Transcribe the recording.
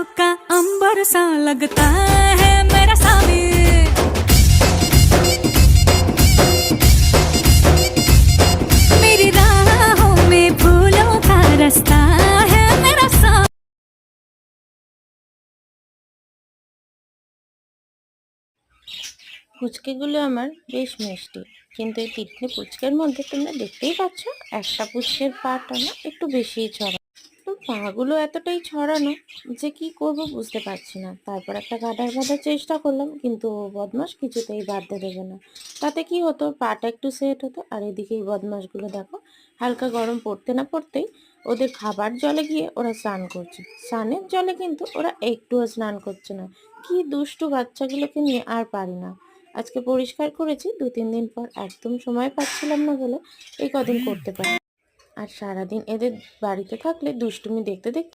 का अंबर सा लगता है मेरा सामी मेरी राहों में फूलों का रास्ता है मेरा सा পুচকেগুলো আমার বেশ মিষ্টি কিন্তু এই তিতলি পুচকের মধ্যে তোমরা দেখতেই পাচ্ছ একটা পুচকের পাটা না একটু বেশিই ছড়ানো তো পাগুলো এতটাই ছড়ানো যে কি করব বুঝতে পারছি না। তারপর একটা গাডার বাঁধার চেষ্টা করলাম, কিন্তু বদমাস কিছুতেই বাঁধতে দেবে না। তাতে কি হতো, পাটা একটু সেট হতো, আর এদিকে এই বদমাসগুলো দেখো, হালকা গরম পড়তে না পড়তেই ওদের খাবার জলে গিয়ে ওরা স্নান করছে। স্নানের জলে কিন্তু ওরা একটুও স্নান করছে না। কি দুষ্টু বাচ্চাগুলোকে নিয়ে আর পারি না। আজকে পরিষ্কার করেছি দু তিন দিন পর একদম সময় পাচ্ছিলাম না বলে এই কদিন করতে পারি আর সারাদিন এদের বাড়িতে থাকলে দুষ্টুমি দেখতে দেখতে